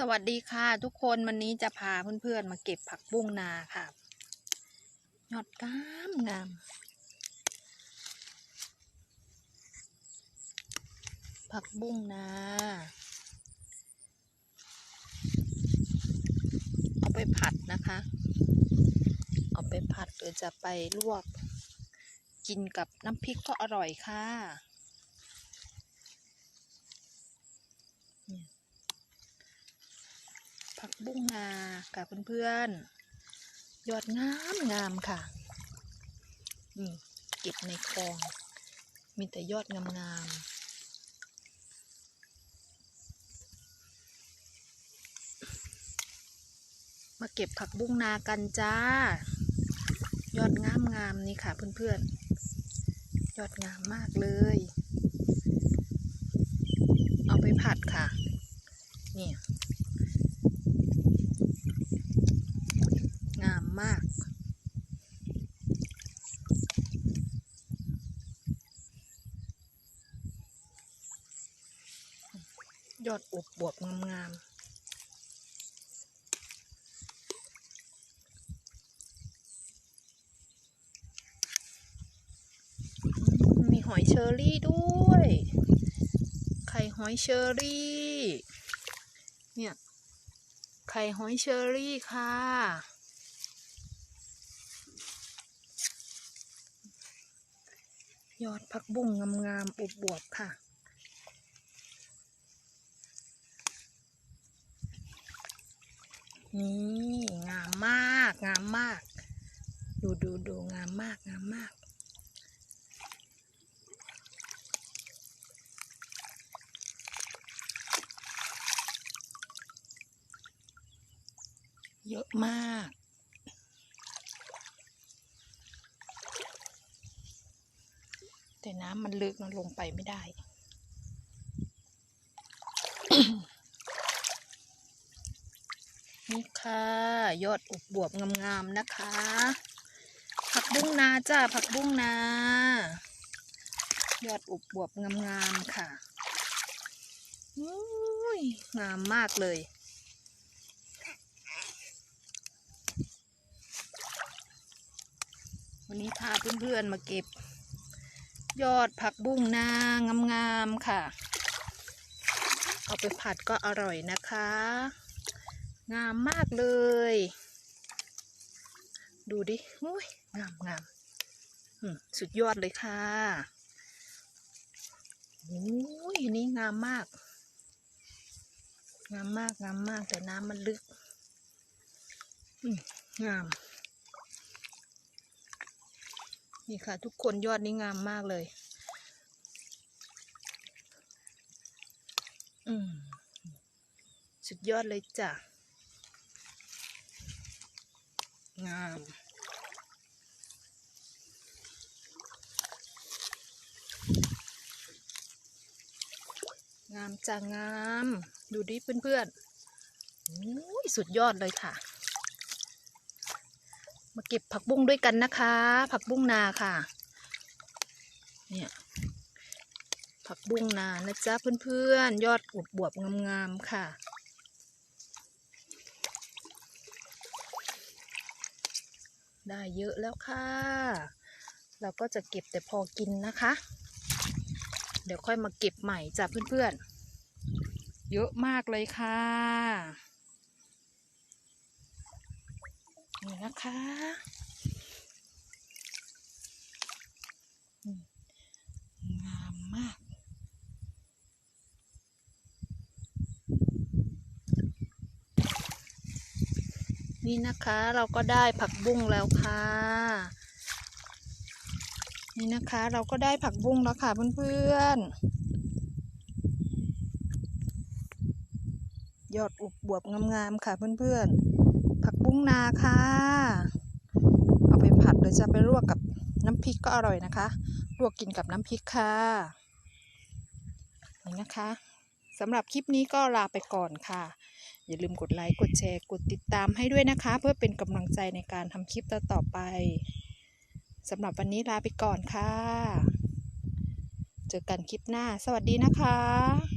สวัสดีค่ะทุกคนวันนี้จะพาเพื่อนๆมาเก็บผักบุ้งนาค่ะยอดงามงาม ผักบุ้งนาเอาไปผัดนะคะ เอาไปผัดหรือจะไปลวก กินกับน้ำพริกก็อร่อยค่ะ ผักบุ้งนากับเพื่อนๆ ยอดงามงามค่ะ นี่เก็บในคลอง มีแต่ยอดงามงามมาเก็บผักบุ้งนากันจ้า ยอดงามงามนี่ค่ะเพื่อนๆ ยอดงามมากเลย เอาไปผัดค่ะ นี่ งามมาก ยอดอบบวบงามๆมีหอยเชอรี่ด้วย ไข่หอยเชอรี่ เนี่ย ไข่หอยเชอรี่ค่ะ ยอดผักบุ้งงามๆอวบค่ะ นี่งามมาก งามมาก ดูดูดูงามมาก งามมาก เยอะมากแต่น้ำมันลึกมันลงไปไม่ได้ นี่ ค่ะ ยอดอบบวบงามๆนะคะ ผักบุ้งนาจ้าผักบุ้งนายอดอบบวบงามๆค่ะอุ้ยงามมากเลยวันนี้พาเพื่อนๆมาเก็บ ยอดผักบุ้งนางามๆค่ะ เอาไปผัดก็อร่อยนะคะ งามมากเลย ดูดิอุ้ยงามงามอืมสุดยอดเลยค่ะอุ้ยนี่งามมาก งามมากงามมากแต่น้ำมันลึกอืมงาม นี่ค่ะ ทุกคนยอดนี้งามมากเลย อืมสุดยอดเลยจ้ะ งามงามจ้ะงาม ดูดิเพื่อนๆอุ้ยสุดยอดเลยค่ะ มาเก็บผักบุ้งด้วยกันนะคะ ผักบุ้งนาค่ะ เนี่ยผักบุ้งนานะจ๊ะเพื่อนๆ ยอดอวบบวบงามๆค่ะ ได้เยอะแล้วค่ะ เราก็จะเก็บแต่พอกินนะคะ เดี๋ยวค่อยมาเก็บใหม่จ้ะเพื่อนๆ เยอะมากเลยค่ะ นี่นะคะอืมงามมาก นี่นะคะเราก็ได้ผักบุ้งแล้วค่ะ นี่นะคะเราก็ได้ผักบุ้งแล้วค่ะเพื่อนๆ ยอดอุบบวบงามๆค่ะเพื่อนๆ ผักบุ้งนาค่ะ เอาไปผัดหรือจะไปลวกกับน้ำพริกก็อร่อยนะคะ ลวกกินกับน้ำพริกค่ะ นี่นะคะสำหรับคลิปนี้ก็ลาไปก่อนค่ะ อย่าลืมกดไลค์กดแชร์กดติดตามให้ด้วยนะคะ เพื่อเป็นกำลังใจในการทำคลิปต่อๆไปสำหรับวันนี้ลาไปก่อนค่ะ เจอกันคลิปหน้า สวัสดีนะคะ